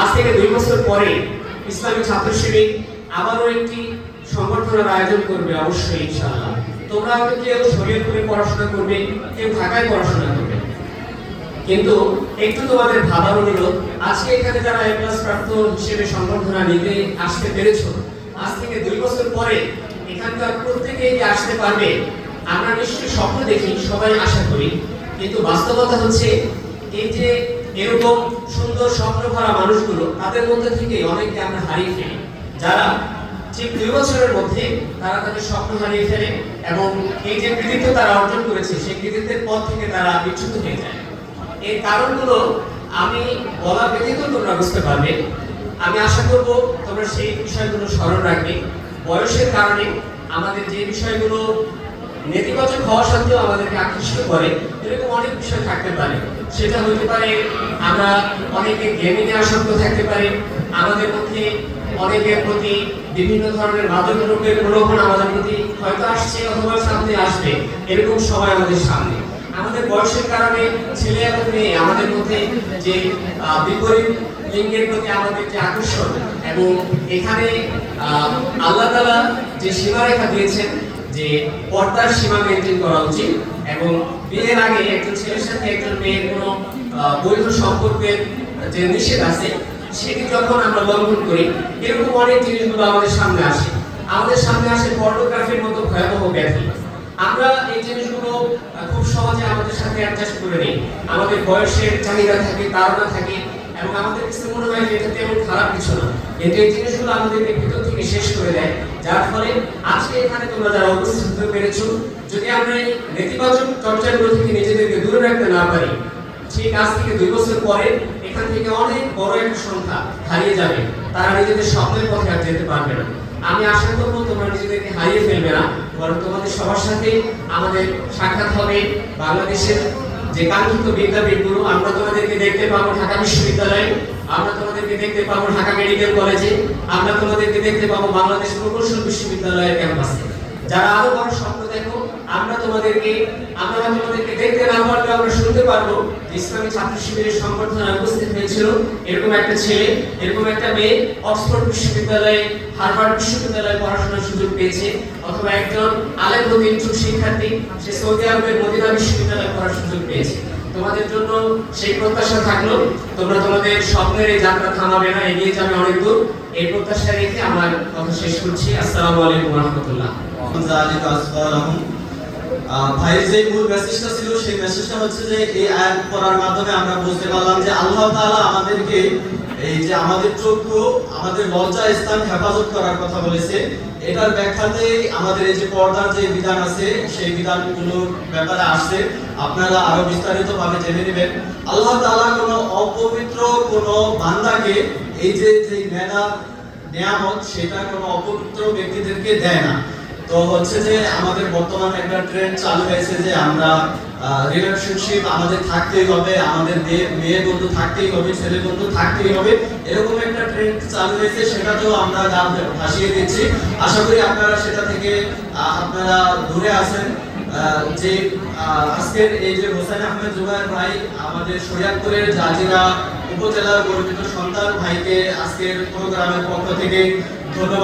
আজ থেকে দুই বছর পরে ইসলামী ছাত্র শিবির আবারও একটি সংগঠনের আয়োজন করবে, অবশ্যই ইনশাআল্লাহ। তোমরা হয়তো কেউ শরীয়তপুরে পড়াশোনা করবে, কেউ ঢাকায় পড়াশোনা করবে। কিন্তু একটু তোমাদের ভাবার অনুরোধ, আজকে এখানে যারা এ প্লাস প্রাপ্ত হিসেবে সংবর্ধনা নিতে আসতে পেরেছ, আজ থেকে দুই বছর পরে এখানকার প্রত্যেকেই আসতে পারবে। আমরা নিশ্চয়ই স্বপ্ন দেখি, সবাই আশা করি। কিন্তু বাস্তবতা হচ্ছে, এই যে এরকম সুন্দর স্বপ্ন ভরা মানুষগুলো, তাদের মধ্যে থেকে অনেককে আমরা হারিয়ে ফেলি। যারা ঠিক দুই বছরের মধ্যে, তারা তাদের স্বপ্ন হারিয়ে ফেলে এবং এই যে কৃতিত্ব তারা অর্জন করেছে, সেই কৃতিত্বের পথ থেকে তারা বিচ্যুত হয়ে যায়। এর কারণগুলো আমি বলা ব্যতীত তোমরা বুঝতে পারবে। আমি আশা করব তোমরা সেই বিষয়গুলো স্মরণ রাখবে। বয়সের কারণে আমাদের যে বিষয়গুলো নেতিবাচক হওয়া সত্ত্বেও আমাদেরকে আকৃষ্ট করে, এরকম অনেক বিষয় থাকতে পারে। সেটা হতে পারে আমরা অনেকে গেমিং এ আসক্ত থাকতে পারে, আমাদের মধ্যে অনেকের প্রতি বিভিন্ন ধরনের মাদক দ্রব্যের প্রলোভন আমাদের প্রতি হয়তো আসছে অথবা সামনে আসবে, এরকম সময় আমাদের সামনে। আমাদের বয়সের কারণে ছেলে এবং মেয়ে আমাদের মধ্যে যে বিপরীত লিঙ্গের প্রতি আমাদের যে আকর্ষণ এবং এখানে আল্লাহ তালা যে সীমারেখা দিয়েছেন যে পর্দার সীমা মেনটেন করা উচিত এবং বিয়ের আগে একজন ছেলের সাথে একজন মেয়ের কোনো বৈধ সম্পর্কের যে নিষেধ আছে, সেটি যখন আমরা লঙ্ঘন করি, এরকম অনেক জিনিসগুলো আমাদের সামনে আসে। আমাদের সামনে আসে পর্নোগ্রাফির মতো ভয়াবহ ব্যাধি। আমরা এই জিনিসগুলো খুব সহজে আমাদের সাথে অ্যাডজাস্ট করে নিই। আমাদের বয়সের চাহিদা থাকে তাড়না থাকে এবং আমাদের কাছে মনে হয় যে এটা তেমন খারাপ কিছু না। কিন্তু এই জিনিসগুলো আমাদেরকে ভিতর থেকে শেষ করে দেয়। যার ফলে আজকে এখানে তোমরা যারা উপস্থিত হতে পেরেছ, যদি আমরা এই নেতিবাচক চর্চাগুলো থেকে নিজেদেরকে দূরে রাখতে না পারি, ঠিক আজ থেকে দুই বছর পরে এখান থেকে অনেক বড় একটা সংখ্যা হারিয়ে যাবে। তারা নিজেদের স্বপ্নের পথে আর যেতে পারবে না। আমি আশা করব তোমরা নিজেদেরকে হারিয়ে ফেলবে না। বরং তোমাদের সবার সাথে আমাদের সাক্ষাৎ হবে বাংলাদেশের যে কাঙ্ক্ষিত বিদ্যাপীঠগুলো আমরা তোমাদেরকে দেখতে পাবো ঢাকা বিশ্ববিদ্যালয়ে, আমরা তোমাদেরকে দেখতে পাবো ঢাকা মেডিকেল কলেজে, আমরা তোমাদেরকে দেখতে পাবো বাংলাদেশ প্রকৌশল বিশ্ববিদ্যালয়ের ক্যাম্পাসে। যারা আরও বড় স্বপ্ন দেখো, আমরা তোমাদেরকে আমরা তোমাদেরকে দেখতে না পারলে আমরা শুনতে পারব। ইসলামী ছাত্র শিবিরের সংগঠনে উপস্থিত হয়েছিল। এরকম একটা ছেলে, এরকম একটা মেয়ে অক্সফোর্ড বিশ্ববিদ্যালয়ে, হার্ভার্ড বিশ্ববিদ্যালয়ে পড়াশোনার সুযোগ পেয়েছে। অথবা একজন আলেম ইচ্ছুক শিক্ষার্থী, সে সৌদি আরবের মদিনা বিশ্ববিদ্যালয়ে পড়ার সুযোগ পেয়েছে। তোমাদের জন্য সেই প্রত্যাশা থাকল। তোমরা তোমাদের স্বপ্নের এই যাত্রা থামাবে না, এগিয়ে যাবে অনেক দূর। এই প্রত্যাশা রেখে আমার কথা শেষ করছি। আসসালামু আলাইকুম রহমতুল্লাহ। ভাইয়ের যে মূল মেসেজটা ছিল, সেই মেসেজটা হচ্ছে যে এই আয়াত পড়ার মাধ্যমে আমরা বুঝতে পারলাম যে আল্লাহ তাআলা আমাদেরকে এই যে আমাদের চক্ষু, আমাদের লজ্জা স্থান হেফাজত করার কথা বলেছে। এটার ব্যাখ্যাতে আমাদের এই যে পর্দার যে বিধান আছে, সেই বিধানগুলোর ব্যাপারে আসছে। আপনারা আরও বিস্তারিত ভাবে জেনে নেবেন। আল্লাহ তাআলা কোনো অপবিত্র কোনো বান্দাকে এই যে যে মেধা, নিয়ামত, সেটা কোনো অপবিত্র ব্যক্তিদেরকে দেয় না। তো হচ্ছে যে আমাদের বর্তমানে একটা ট্রেন্ড চালু হয়েছে যে আমরা রিলেশনশিপ আমাদের থাকতেই হবে, আমাদের মেয়ে বন্ধু থাকতেই হবে, ছেলে বন্ধু থাকতেই হবে, এরকম একটা ট্রেন্ড চালু হয়েছে, সেটাতেও আমরা গা ভাসিয়ে দিচ্ছি। আশা করি আপনারা সেটা থেকে আপনারা দূরে আছেন। যে আজকের এই যে হোসেন আহমেদ জুবায়ের ভাই, আমাদের শরিয়াতপুরের জাজিরা উপজেলার গর্বিত সন্তান ভাইকে আজকের প্রোগ্রামের পক্ষ থেকে ধন্যবাদ।